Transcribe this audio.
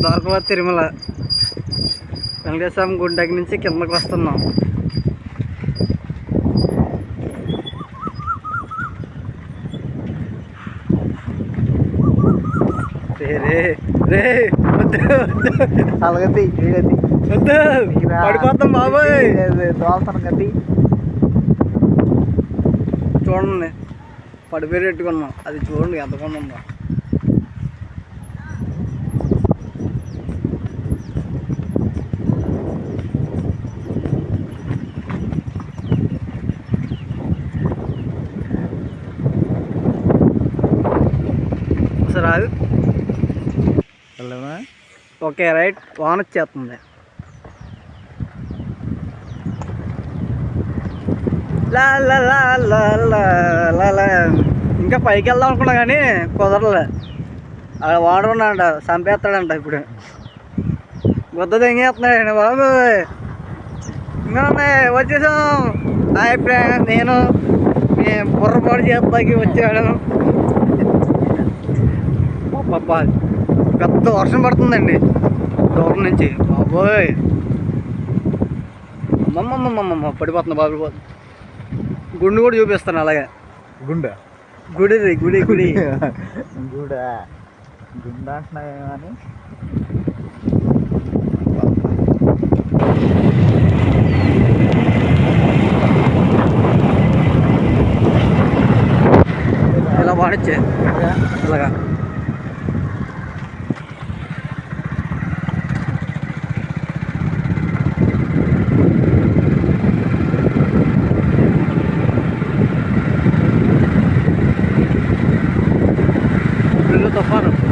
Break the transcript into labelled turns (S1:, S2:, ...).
S1: ద్వారకాబాద్ తిరుమల. వెంకటేశ్వరం గుడి దగ్గర నుంచి కిందకి వస్తున్నాం. రే రే రే వద్దు వద్దు.
S2: అలాగది వీడది.
S1: వద్దు పడిపోతాం బాబోయ్.
S2: తోలుతాను గది
S1: చూడండి పడిపోయి పెట్టుకున్నాం అది చూడండి ఎంత కొండ ఉందో సరే అది
S2: వెళ్ళమా?
S1: Okay right. వాన వచ్చేస్తుంది. లా లా ఇంకా పైకి వెళ్దాం అనుకున్నా కానీ కుదరలే. అక్కడ వాడు ఉన్నాడంట చంపేస్తాడంట ఇప్పుడు. గుద్ద తెంగేస్తున్నాడు బాబు. ఇంకా ఉన్నాయి వచ్చేసాం. హాయ్ ఫ్రెండ్ నేను. బుర్రపాటు చేస్తాకి వచ్చాడు పాప పెద్ద వర్షం పడుతుందండి. దూరం నుంచి. బాబోయ్. అమ్మమ్మమ్మమ్మ పడిపోతుంది బాబు గుండు కూడా చూపిస్తాను అలాగే.
S2: గుండె?
S1: గుడి గుడి గుడి.
S2: గుడ? గుండ అంటున్నావేమో అని
S1: ఇలా వాడచ్చే ఇలాగా Sofá não.